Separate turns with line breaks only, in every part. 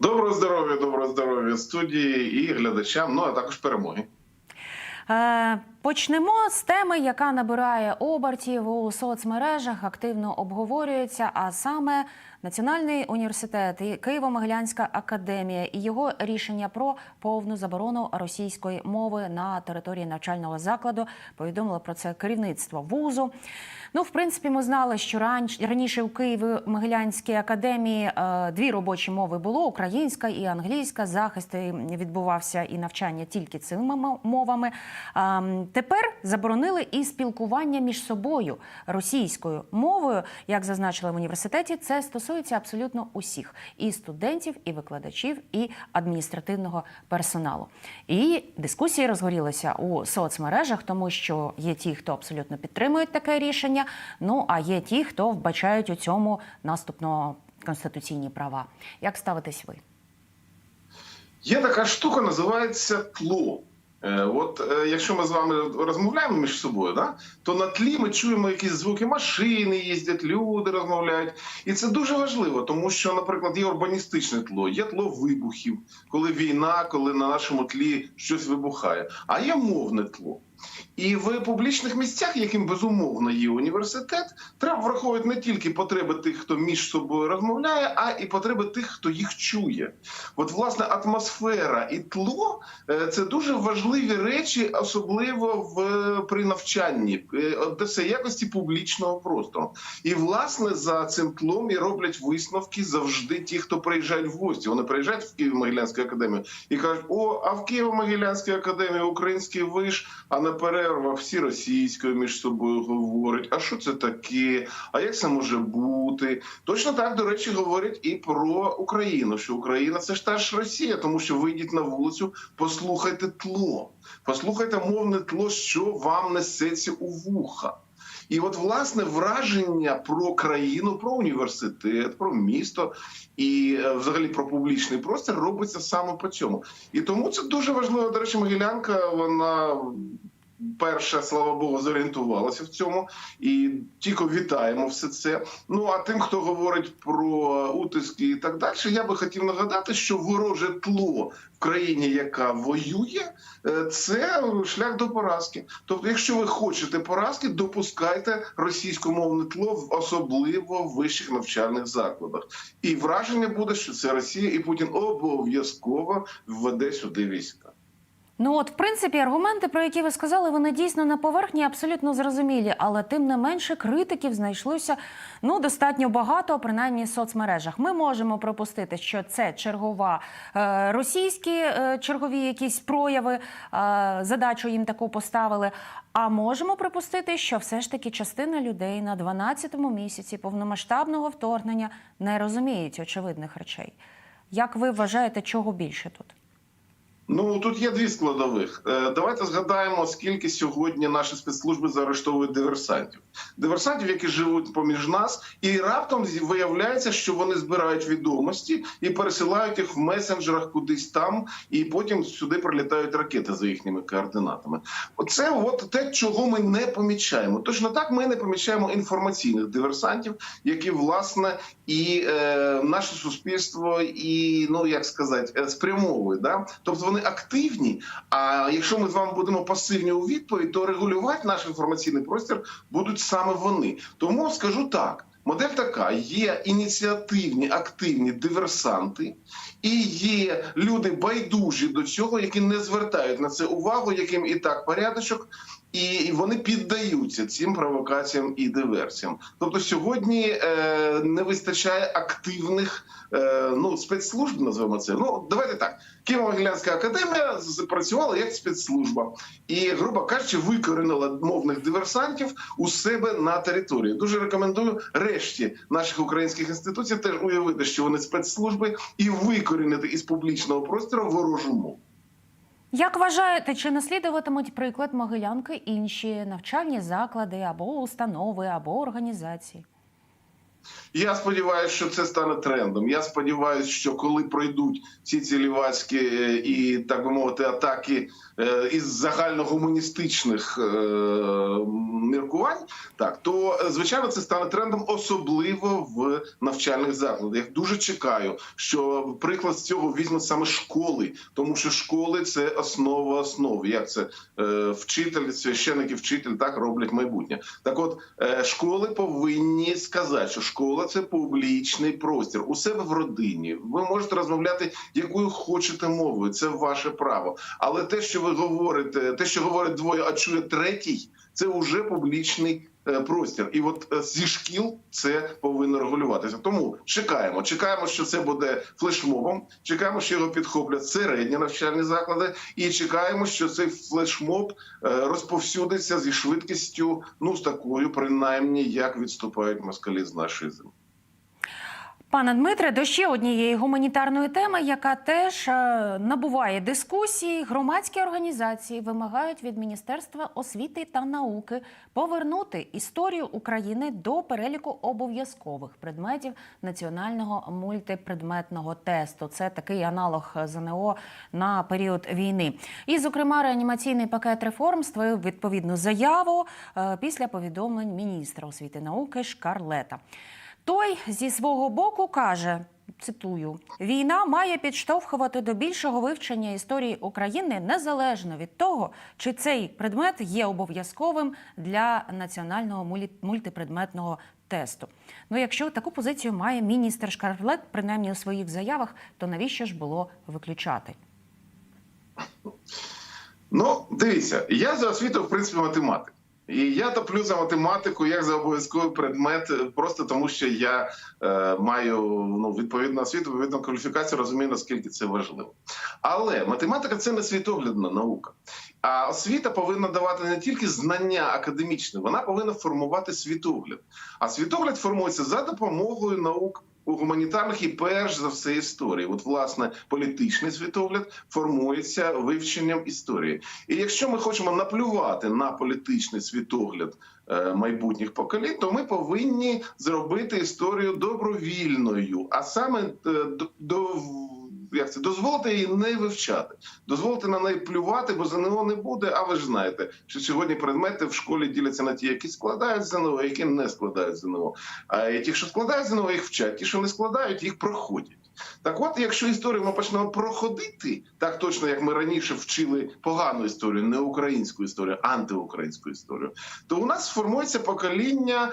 Доброго здоров'я, доброго здоров'я студії і глядачам, ну а також перемоги.
Е, Почнемо з теми, яка набирає обертів у соцмережах, активно обговорюється, а саме Національний університет і Києво-Могилянська академія і його рішення про повну заборону російської мови на території навчального закладу. Повідомило про це керівництво вузу. Ну, в принципі, ми знали, що раніше в Києво-Могилянській академії е, дві робочі мови було: українська і англійська. Захист е, відбувався і навчання тільки цими мовами. Тепер заборонили і спілкування між собою російською мовою. Як зазначили в університеті, це стосується абсолютно усіх і студентів, і викладачів, і адміністративного персоналу. І дискусії розгорілися у соцмережах, тому що є ті, хто абсолютно підтримують таке рішення. Ну а є ті, хто вбачають у цьому наступно конституційні права. Як ставитесь ви?
Є така штука, називається тло. Е, От е, якщо ми з вами розмовляємо між собою, да, то на тлі ми чуємо якісь звуки машини, їздять, люди розмовляють. І це дуже важливо, тому що, наприклад, є урбаністичне тло, є тло вибухів, коли війна, коли на нашому тлі щось вибухає, а є мовне тло. І в публічних місцях, яким безумовно є університет, треба враховувати не тільки потреби тих, хто між собою розмовляє, а і потреби тих, хто їх чує. От власне атмосфера і тло е, це дуже важливі речі, особливо в при навчанні, е, де все якості публічного простору. І власне за цим тлом і роблять висновки завжди ті, хто приїжджають в гості. Вони приїжджають в Києво-Могилянську академію і кажуть: о, а в Києво-Могилянській академії український виш, а на перервах всі російською між собою говорять. А що це таке? А як це може бути? Точно так, до речі, говорять і про Україну. Що Україна це ж та ж Росія, тому що вийдіть на вулицю, послухайте тло, послухайте мовне тло, що вам несеться у вуха. І от власне враження про країну, про університет, про місто і е, взагалі про публічний простір робиться саме по цьому. І тому це дуже важливо. До речі, Могилянка вона перша, слава Богу, зорієнтувалася в цьому. І тільки вітаємо все це. Ну а тим, хто говорить про утиски і так далі, я би хотів нагадати, що вороже тло в країні, яка воює, е, це шлях до поразки. Тобто, якщо ви хочете поразки, допускайте російськомовне тло, в- особливо вищих навчальних закладах. І враження буде, що це Росія, і Путін обов'язково введе сюди війська.
Ну от, в принципі, аргументи, про які ви сказали, вони дійсно на поверхні абсолютно зрозумілі, але тим не менше критиків знайшлося ну достатньо багато, принаймні в соцмережах. Ми можемо припустити, що це чергова е, російські е, чергові якісь прояви, е, задачу їм таку поставили. А можемо припустити, що все ж таки частина людей на 12-му місяці повномасштабного вторгнення не розуміють очевидних речей. Як ви вважаєте, чого більше тут?
Ну тут є дві складових. Е, Давайте згадаємо, скільки сьогодні наші спецслужби заарештовують диверсантів. Диверсантів, які живуть поміж нас, і раптом виявляється, що вони збирають відомості і пересилають їх в месенджерах кудись там, і потім сюди прилітають ракети за їхніми координатами. Оце от те, чого ми не помічаємо. Точно так ми не помічаємо інформаційних диверсантів, які власне і е, наше суспільство, і ну як сказати, е, спрямовують. Да? Тобто вони активні. А якщо ми з вами будемо пасивні у відповідь, то регулювати наш інформаційний простір будуть саме вони. Тому скажу так. Модель така: є ініціативні активні диверсанти, і є люди байдужі до цього, які не звертають на це увагу, яким і так порядочок, і вони піддаються цим провокаціям і диверсіям. Тобто сьогодні е, не вистачає активних е, ну спецслужб, називаємо це. Ну давайте так. Києво-Могилянська академія запрацювала як спецслужба і, грубо кажучи, викоренила мовних диверсантів у себе на території. Дуже рекомендую решті наших українських інституцій теж уявити, що вони спецслужби, і викорінити із публічного простору ворожу мову.
Як вважаєте, чи наслідуватимуть приклад Могилянки інші навчальні заклади або установи, або організації?
Я сподіваюся, що це стане трендом. Я сподіваюся, що коли пройдуть всі ці лівацькі е, і так би мовити атаки е, із загальногуманістичних е, міркувань, так то звичайно це стане трендом, особливо в навчальних закладах. Я дуже чекаю, що приклад з цього візьмуть саме школи, тому що школи це основа основ. Як це вчитель, священик і вчитель так роблять майбутнє. Так, от школи повинні сказати, що школа це публічний простір у себе в родині. Ви можете розмовляти якою хочете мовою, це ваше право. Але те, що ви говорите, те, що говорить двоє, а чує третій, це вже публічний. Е, Простір, і от е, зі шкіл це повинно регулюватися. Тому чекаємо. Чекаємо, що це буде флешмобом. Чекаємо, що його підхоплять середні навчальні заклади, і чекаємо, що цей флешмоб е, розповсюдиться зі швидкістю, ну з такою, принаймні, як відступають москалі з нашої землі.
Пане Дмитре, до ще однієї гуманітарної теми, яка теж е, набуває дискусії. Громадські організації вимагають від Міністерства освіти та науки повернути історію України до переліку обов'язкових предметів національного мультипредметного тесту. Це такий аналог ЗНО на період війни. І, зокрема, реанімаційний пакет реформ створив відповідну заяву е, після повідомлень міністра освіти і науки Шкарлета. Той зі свого боку каже. Цитую: війна має підштовхувати до більшого вивчення історії України незалежно від того, чи цей предмет є обов'язковим для національного мультипредметного тесту. Ну, якщо таку позицію має міністр Шкарлет, принаймні у своїх заявах, то навіщо ж було виключати?
Ну, дивіться, я за освіту, в принципі, математик. І я топлю за математику як за обов'язковий предмет, е, просто тому що я е, маю ну, відповідну освіту, відповідну кваліфікацію, розумію, наскільки це важливо. Але математика це не світоглядна наука. А освіта повинна давати не тільки знання академічне, вона повинна формувати світогляд. А світогляд формується за допомогою наук у гуманітарних і перш за все історії. От власне політичний світогляд формується вивченням історії. І якщо ми хочемо наплювати на політичний світогляд е, майбутніх поколінь, то ми повинні зробити історію добровільною, а саме е, до, до як це дозволити її не вивчати, дозволити на неї плювати, бо ЗНО не буде. А ви ж знаєте, що сьогодні предмети в школі діляться на ті, які складають ЗНО, які не складають ЗНО. А ті, що складають ЗНО, їх вчать, ті, що не складають, їх проходять. Так, от, якщо історію ми почнемо проходити так точно, як ми раніше вчили погану історію, не українську історію, антиукраїнську історію, то у нас сформується покоління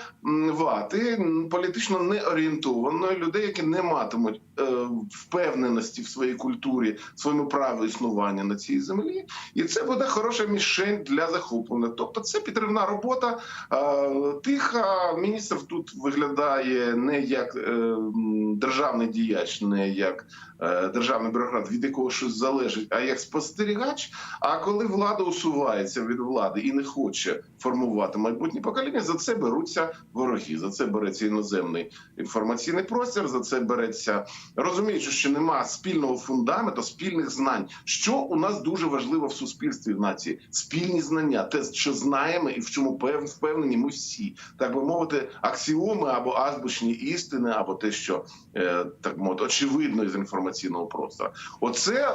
вати політично неорієнтованої людей, які не матимуть е, впевненості в своїй культурі, в своєму праві існування на цій землі, і це буде хороша мішень для захоплення. Тобто, це підривна робота. Е, тиха міністр тут виглядає не як е, державний діяч, не як державний бюрократ, від якого щось залежить, а як спостерігач. А коли влада усувається від влади і не хоче формувати майбутнє покоління, за це беруться вороги. За це береться іноземний інформаційний простір. За це береться розуміючи, що нема спільного фундаменту, спільних знань. Що у нас дуже важливо в суспільстві в нації? Спільні знання, те, що знаємо, і в чому впевнені ми всі, так би мовити, аксіоми або азбучні істини, або те, що е, так мовити, очевидно із інформаційного простору. Оце е,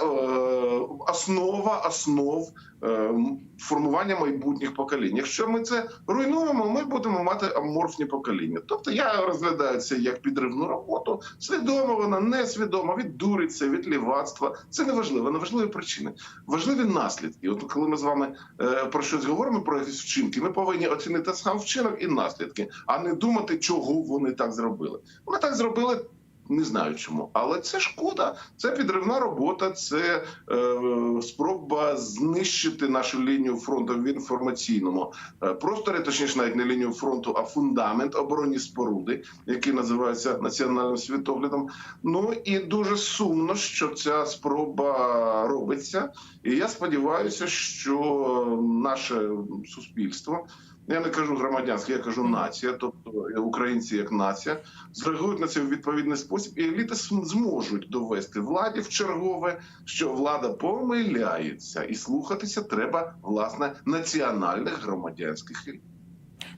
основа основ е, формування майбутніх поколінь. Якщо ми це руйнуємо, ми будемо мати аморфні покоління. Тобто я розглядаю це як підривну роботу. Свідомо вона несвідомо, від дуриця, від лівацтва. Це не важливо, не важливі причини. Важливі наслідки. От коли ми з вами е, про щось говоримо, про якісь вчинки, ми повинні оцінити сам вчинок і наслідки, а не думати, чого вони так зробили. Вони так зробили. Не знаю чому, але це шкода. Це підривна робота, це е, спроба знищити нашу лінію фронту в інформаційному е, просторі, точніше, навіть не лінію фронту, а фундамент оборонні споруди, які називаються національним світоглядом. Ну і дуже сумно, що ця спроба робиться. І я сподіваюся, що наше суспільство. Я не кажу громадянські, я кажу нація, тобто українці як нація, зреагують на це в відповідний спосіб, і еліти зможуть довести владі в чергове, що влада помиляється, і слухатися треба власне національних громадянських еліт.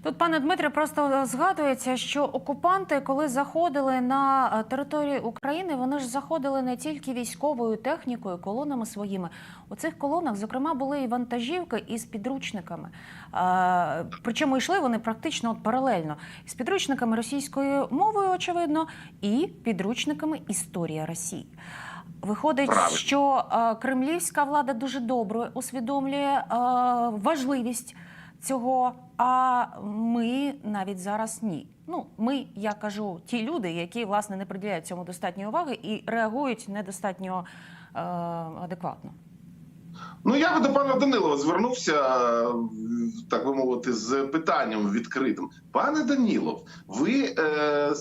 Тут, пане Дмитре, просто згадується, що окупанти, коли заходили на е, територію України, вони ж заходили не тільки військовою технікою, колонами своїми. У цих колонах, зокрема, були і вантажівки із підручниками. Е, Причому йшли вони практично от паралельно з підручниками російською мовою, очевидно, і підручниками Історія Росії. Виходить,
Правильно.
що е, кремлівська влада дуже добре усвідомлює важливість цього. А ми навіть зараз ні. Ну, ми, я кажу, ті люди, які власне не приділяють цьому достатньо уваги і реагують недостатньо е, адекватно.
Ну, я би до пана Данилова звернувся, так би мовити, з питанням відкритим. Пане Данілов, ви е,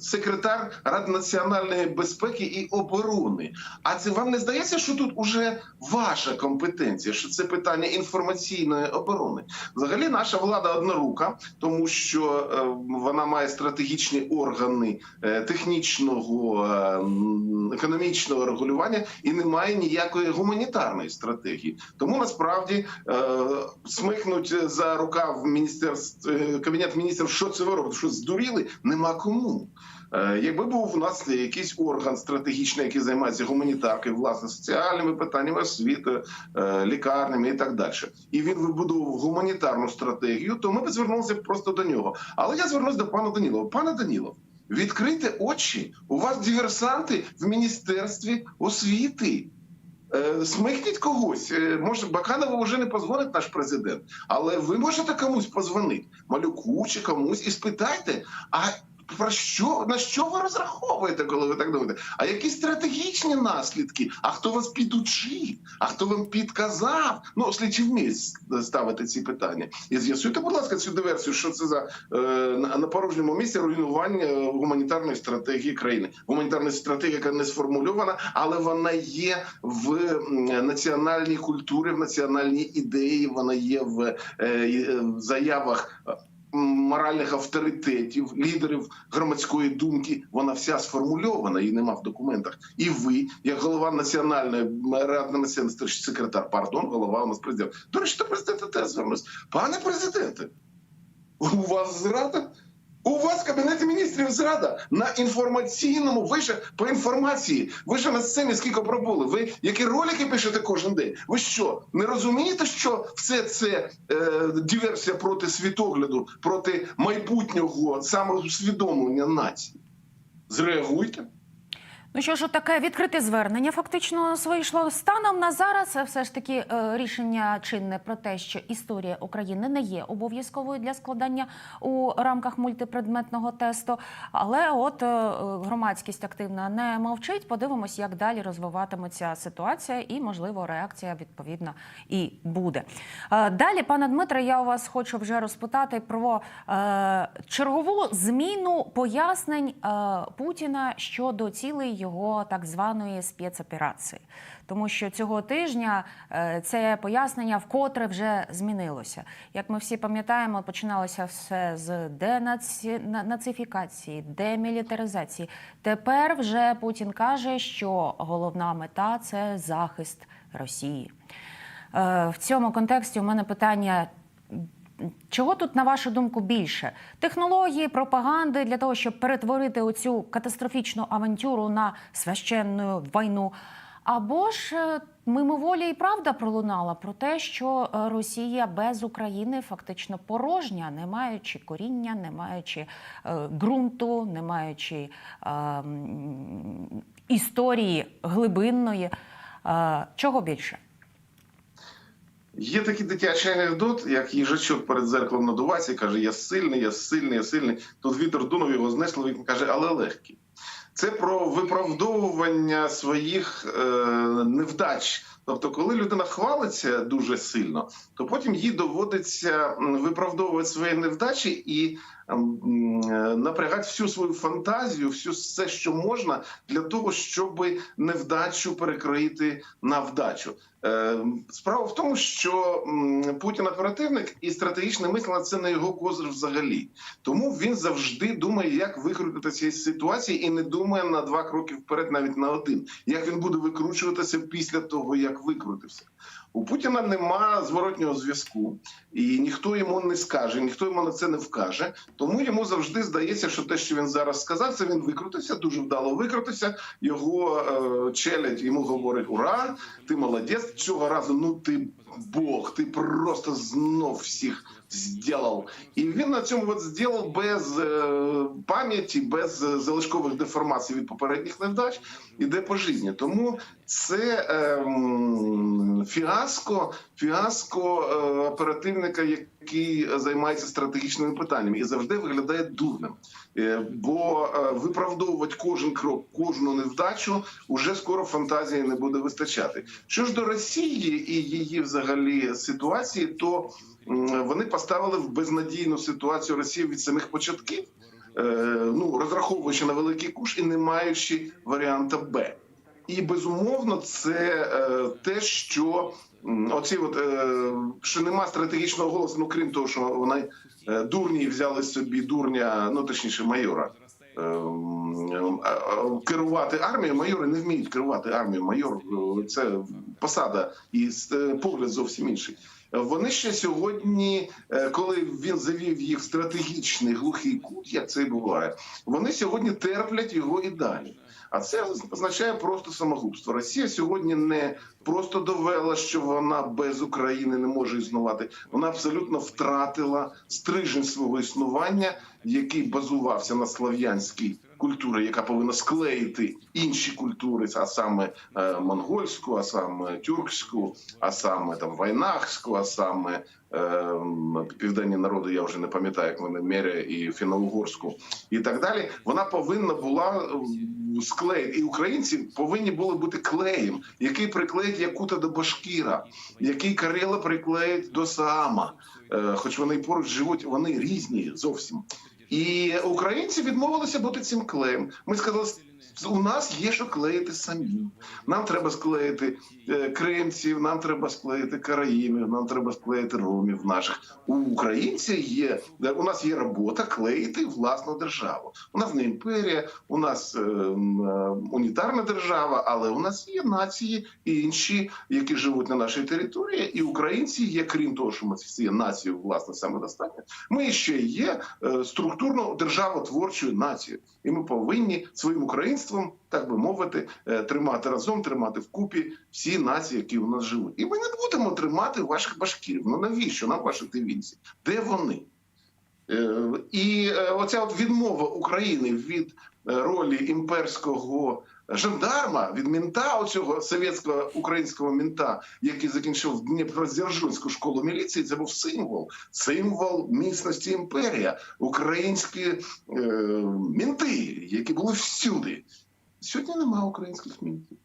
секретар Ради національної безпеки і оборони. А це вам не здається, що тут уже ваша компетенція, що це питання інформаційної оборони? Взагалі, наша влада однорука, тому що е, вона має стратегічні органи е, технічного е, економічного регулювання і не має ніякої гуманітарної стратегії. Тому насправді е, смикнуть за рукав міністерств е, кабінет міністрів, що це ви що здуріли, нема кому. Е, Якби був у нас якийсь орган стратегічний, який займається гуманітаркою, власне, соціальними питаннями, освітою, е, лікарнями і так далі, і він вибудував гуманітарну стратегію, то ми б звернулися просто до нього. Але я звернусь до пана Данілова. Пане Данілов, відкрийте очі. У вас диверсанти в міністерстві освіти. Е, Смикніть когось. Е, Може, Баканову вже не позвонить наш президент, але ви можете комусь позвонити, малюку чи комусь, і спитайте, а про що на що ви розраховуєте, коли ви так думаєте? А які стратегічні наслідки? А хто вас підучив? А хто вам підказав? Ну, слідчі вміють ставити ці питання. І з'ясуйте, будь ласка, цю диверсію, що це за е, на, порожньому місці руйнування е, гуманітарної стратегії країни. Гуманітарна стратегія, яка не сформульована, але вона є в національній культурі, в національній ідеї. Вона є в, е, е, в заявах. Моральних авторитетів, лідерів громадської думки, вона вся сформульована і нема в документах. І ви, як голова національної ради національної секретар, пардон, голова у нас президент. До речі, до президента теж звернусь. Пане президенте, у вас зрада? У вас в кабінеті міністрів зрада на інформаційному. Ви ж по інформації. Ви ж на сцені скільки пробули. Ви які ролики пишете кожен день? Ви що не розумієте, що все це е, диверсія проти світогляду, проти майбутнього самоусвідомлення нації? Зреагуйте.
Ну що ж, таке відкрите звернення фактично вийшло станом на зараз. Все ж таки е, рішення чинне про те, що історія України не є обов'язковою для складання у рамках мультипредметного тесту. Але от е, громадськість активна не мовчить. Подивимось, як далі розвиватиметься ситуація, і можливо реакція відповідна і буде. Е, Далі, пане Дмитре, я у вас хочу вже розпитати про чергову зміну пояснень Путіна щодо цілей його так званої спецоперації. Тому що цього тижня е, це пояснення вкотре вже змінилося. Як ми всі пам'ятаємо, починалося все з денацифікації, демілітаризації. Тепер вже Путін каже, що головна мета це захист Росії. Е, В цьому контексті у мене питання. Чого тут, на вашу думку, більше? Технології, пропаганди для того, щоб перетворити оцю катастрофічну авантюру на священну війну? Або ж е, мимоволі і правда пролунала про те, що е, Росія без України фактично порожня, не маючи коріння, не маючи е, ґрунту, не маючи е, історії глибинної. Е, чого більше?
Є такий дитячий анекдот, як їжачок перед зеркалом надувається і каже: Я сильний, я сильний, я сильний. Тут вітер дунув його знесло, він каже, але легкий. Це про виправдовування своїх е, невдач. Тобто, коли людина хвалиться дуже сильно, то потім їй доводиться виправдовувати свої невдачі і е, напрягати всю свою фантазію, всю все, що можна, для того, щоб невдачу перекрити на вдачу. Е, Справа в тому, що Путін оперативник і стратегічне мислення це не його козир взагалі. Тому він завжди думає, як викрутити цієї ситуації, і не думає на два кроки вперед, навіть на один. Як він буде викручуватися після того, як викрутився. У Путіна нема зворотнього зв'язку, і ніхто йому не скаже, ніхто йому на це не вкаже. Тому йому завжди здається, що те, що він зараз сказав, це він викрутився, дуже вдало викрутився. Його е, челядь йому говорить: Ура! Ти молодець! Цього разу ну ти Бог, ти просто знов всіх зробив. І він на цьому от зробив без е, пам'яті, без е, залишкових деформацій від попередніх невдач, іде по житті. Тому це ем, фіаско, фіаско е, оперативника, який займається стратегічними питаннями, і завжди виглядає дурним. Е, бо е, виправдовувати кожен крок, кожну невдачу уже скоро фантазії не буде вистачати. Що ж до Росії і її взагалі ситуації, то вони поставили в безнадійну ситуацію Росію від самих початків, е, ну розраховуючи на великий куш і не маючи варіанта Б. І безумовно, це те, що оці, от що нема стратегічного голосу, ну крім того, що вони дурні взяли собі дурня, ну точніше, майора. е, м, а- а Керувати армією майори не вміють керувати армією. Майор е, це посада і е, погляд зовсім інший. Вони ще сьогодні, е, коли він завів їх в стратегічний глухий кут, як це і буває, вони сьогодні терплять його і далі. А це означає просто самогубство. Росія сьогодні не просто довела, що вона без України не може існувати. Вона абсолютно втратила стрижень свого існування, який базувався на слав'янській культурі, яка повинна склеїти інші культури, а саме е, монгольську, а саме тюркську, а саме там вайнахську, а саме е, південні народи, я вже не пам'ятаю, як вони меря і фіно-угорську, і так далі. Вона повинна була м, і українці повинні були бути клеєм, який приклеїть Якута до Башкіра, який Карела приклеїть до Саама. Е, хоч вони поруч живуть, вони різні зовсім. І українці відмовилися бути цим клеєм. Ми сказали, у нас є що клеїти самі. Нам треба склеїти е, кримців, нам треба склеїти караїмів, нам треба склеїти ромів наших. У українців є е, у нас є робота клеїти власну державу. У нас не імперія, у нас е, е, унітарна держава, але у нас є нації інші, які живуть на нашій території, і українці є, крім того, що ми всі є нацією власне самодостатньо, ми ще є структурно державотворчою нацією, і ми повинні своїм українством, так би мовити, е, тримати разом, тримати вкупі всі нації, які у нас живуть. І ми не будемо тримати ваших башків. Ну навіщо нам ваші тивінці? Де вони? Е, І е, оця от відмова України від ролі імперського жандарма, від мента, оцього совєтського українського мента, який закінчив Дніпродзержинську школу міліції, це був символ, символ міцності імперія, українські е, мінти, які були всюди. Сьогодні немає українських мінтів.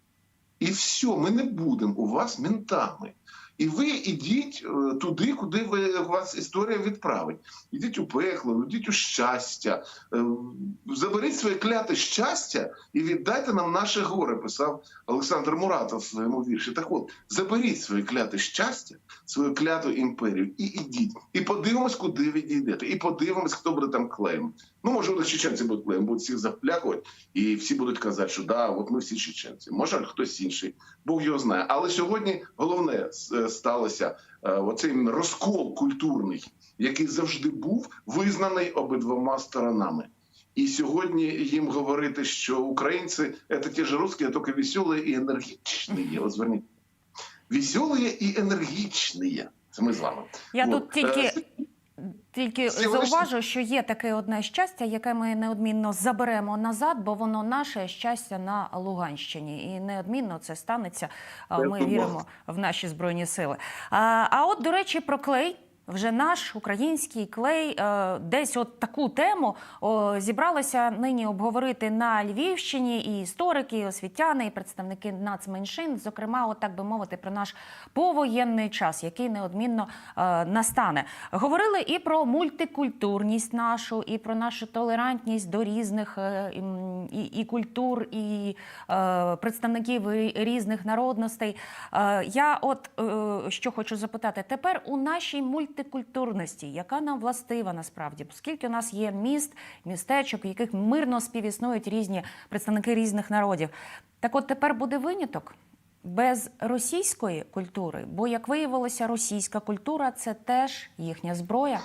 І все, ми не будемо у вас ментами. І ви ідіть е, туди, куди ви вас історія відправить. Ідіть у пекло, ідіть у щастя, Е, заберіть своє кляте щастя і віддайте нам наше горе, писав Олександр Муратов в своєму вірші. Так от, заберіть своє кляте щастя, свою кляту імперію і ідіть. І подивимось, куди ви дійдете. І подивимось, хто буде там клеєм. Ну, може, вони чеченці будуть клеєм, будуть всіх заплякувати, і всі будуть казати, що да, от ми всі чеченці. Може, хтось інший, Бог його знає. Але сьогодні головне е, сталося е, оцей розкол культурний, який завжди був визнаний обидвома сторонами. І сьогодні їм говорити, що українці це ті ж русські, тільки веселі і енергічні. От зверніть. Веселі і енергічні. Це ми з вами.
Я
От,
тут тільки. Тільки
Сьогодні-
зауважу, що є таке одне щастя, яке ми неодмінно заберемо назад, бо воно наше щастя на Луганщині, і неодмінно це станеться. Ми віримо в наші збройні сили. А от, до речі, про клей. Вже наш український клей е, десь от таку тему о, зібралися нині обговорити на Львівщині і історики, і освітяни, і представники нацменшин, зокрема, от так би мовити, про наш повоєнний час, який неодмінно е, настане. Говорили і про мультикультурність нашу, і про нашу толерантність до різних е, і, і культур, і представників різних народностей. Я от що хочу запитати, тепер у нашій мультикультурності, яка нам властива насправді, оскільки у нас є міст, містечок, в яких мирно співіснують різні представники різних народів. Так от тепер буде виняток. без російської культури? Бо, як виявилося, російська культура це теж їхня зброя.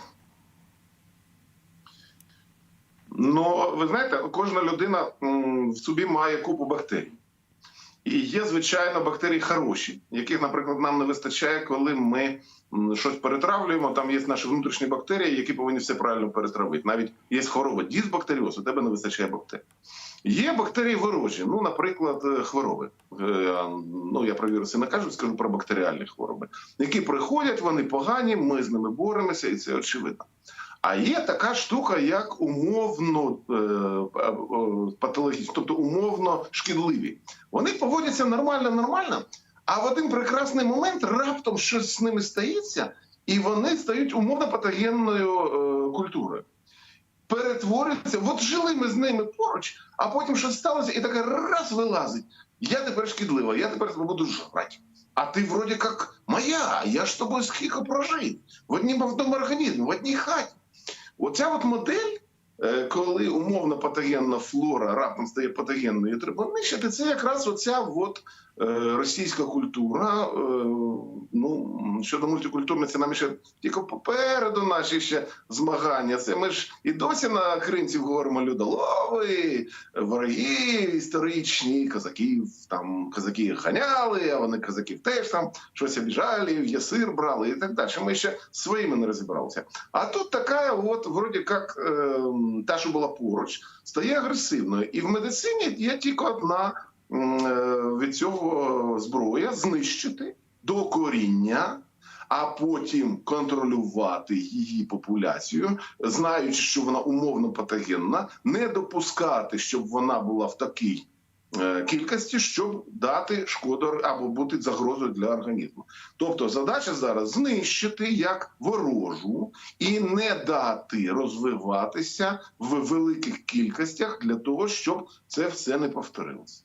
Ну, ви знаєте, кожна людина в собі має купу бактерій. І є, звичайно, бактерії хороші, яких, наприклад, нам не вистачає, коли ми щось перетравлюємо. Там є наші внутрішні бактерії, які повинні все правильно перетравити. Навіть є хвороба дисбактеріоз, у тебе не вистачає бактерій. Є бактерії ворожі, ну, наприклад, е, хвороби. Е, Ну, я про віруси не кажу, скажу про бактеріальні хвороби, які приходять, вони погані, ми з ними боремося, і це очевидно. А є така штука, як умовно е, е, патологічні, тобто умовно шкідливі. Вони поводяться нормально, нормально, а в один прекрасний момент раптом щось з ними стається, і вони стають умовно патогенною е, культурою. Перетворюються, от жили ми з ними поруч, а потім щось сталося, і таке раз вилазить. Я тепер шкідлива, я тепер буду жрати. А ти вроді як моя, я ж тобою скільки прожив. В однім в одному організмі, в одній хаті. Оця от модель, е, коли умовно патогенна флора раптом стає патогенною, і це якраз оця от російська культура. е, Ну щодо мультикультурності, нам ще тільки попереду наші ще змагання. Це ми ж і досі на кринців говоримо людолови, вороги історичні, козаків там козаки ганяли, а вони козаків теж там щось обіжали, в ясир брали і так далі. Ми ще своїми не розібралися. А тут така, от вроді як е, та, що була поруч, стає агресивною. І в медицині є тільки одна е, від цього зброя знищити до коріння. А потім контролювати її популяцію, знаючи, що вона умовно патогенна, не допускати, щоб вона була в такій е, кількості, щоб дати шкоду або бути загрозою для організму. Тобто задача зараз знищити як ворожу і не дати розвиватися в великих кількостях для того, щоб це все не повторилося.